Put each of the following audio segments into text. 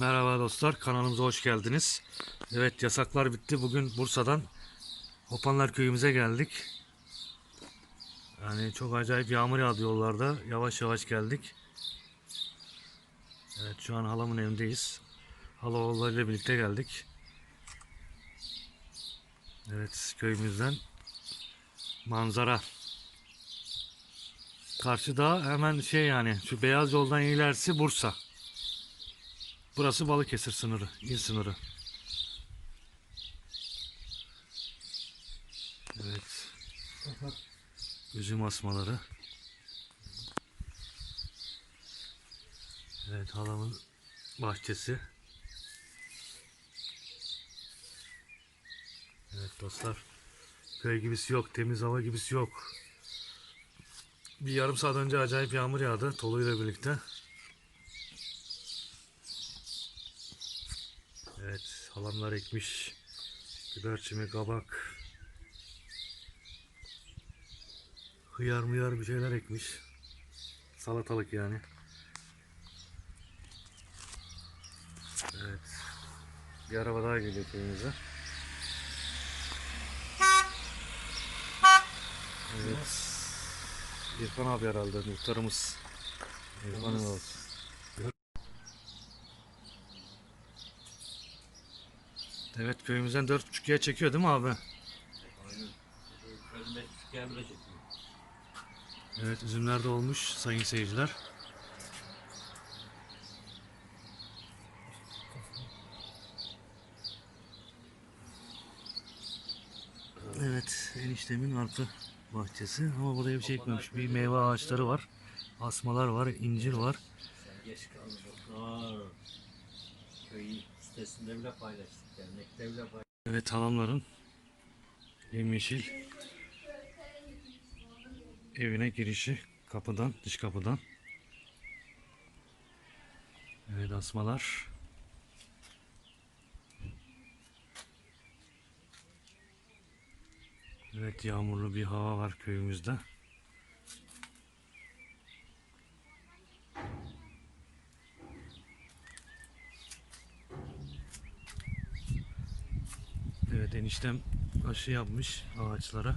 Merhaba dostlar, kanalımıza hoş geldiniz. Evet, yasaklar bitti. Bugün Bursa'dan Hopanlar köyümüze geldik. Yani çok acayip yağmur yağdı yollarda. Yavaş yavaş geldik. Evet, şu an halamın evindeyiz. Hala oğullarıyla birlikte geldik. Evet, köyümüzden manzara. Karşıda hemen şey yani şu beyaz yoldan ilerisi Bursa. Burası Balıkesir sınırı, il sınırı. Evet. Üzüm asmaları. Evet, halamın bahçesi. Evet dostlar. Köy gibisi yok, temiz hava gibisi yok. Bir yarım saat önce acayip yağmur yağdı Tolu'yla birlikte. Evet, halamlar ekmiş. Biber çimi, kabak. Hıyar mıyar bir şeyler ekmiş. Salatalık yani. Evet. Bir araba daha geliyor köyümüze. Evet. İrfan abi herhalde muhtarımız. İrfan'ın olsun. Evet köyümüzden 4.5'ya çekiyor değil mi abi? Evet üzümler de olmuş sayın seyirciler. Evet eniştemin arka bahçesi ama buraya bir şey ekmemiş. Bir meyve ağaçları var. Asmalar var, incir var. Geç kaldık. Aa, Köyü sitesinde bile paylaştık. Dernekte bile paylaştık. Evet halamların yemyeşil evine girişi kapıdan, dış kapıdan. Evet asmalar. Evet yağmurlu bir hava var köyümüzde. Evet eniştem aşı yapmış ağaçlara.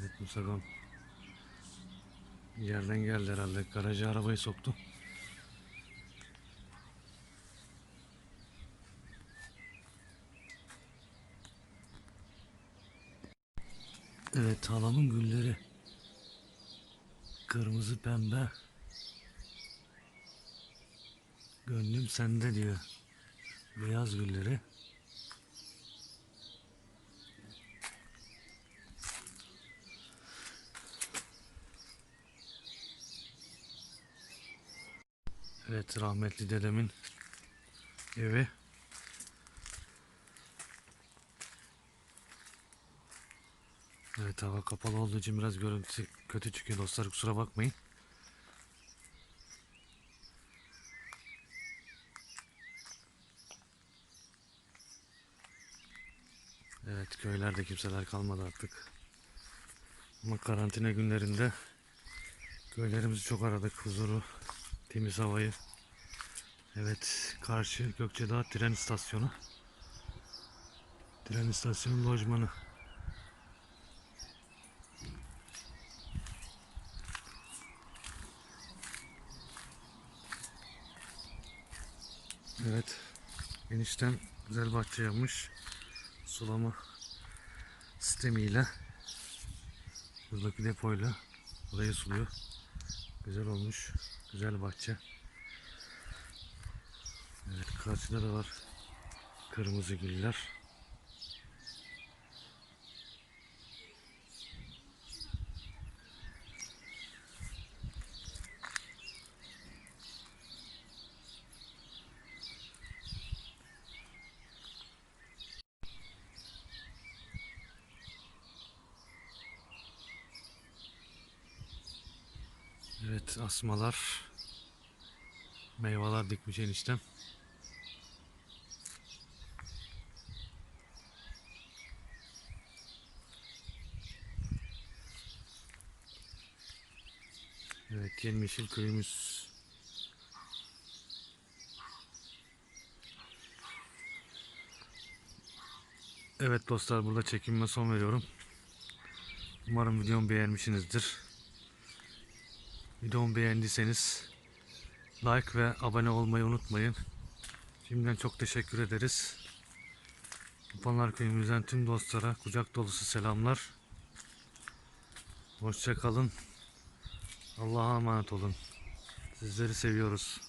Evet Musagam yerden geldi herhalde. Garaja arabayı soktu. Evet halamın gülleri. Kırmızı pembe. Gönlüm sende diyor. Beyaz gülleri. Evet rahmetli dedemin evi. Evet hava kapalı olduğu için biraz görüntü kötü çıkıyor dostlar kusura bakmayın. Evet köylerde kimseler kalmadı artık. Ama karantina günlerinde köylerimizi çok aradık. Huzuru, temiz havayı. Evet karşı Gökçedağ tren istasyonu. Tren istasyonu lojmanı. Evet. Enişten güzel bahçe yapmış. Sulama sistemiyle. Buradaki depoyla burayı suluyor. Güzel olmuş. Güzel bahçe. Evet karşıda da var. Kırmızı güller. Evet asmalar. Meyveler dikmiş eniştem. Evet Yemyeşil köyümüz. Evet dostlar burada çekimime son veriyorum. Umarım videomu beğenmişsinizdir. Videomu beğendiyseniz like ve abone olmayı unutmayın. Şimdiden çok teşekkür ederiz. Upanlar köyümüzden tüm dostlara kucak dolusu selamlar. Hoşça kalın. Allah'a emanet olun. Sizleri seviyoruz.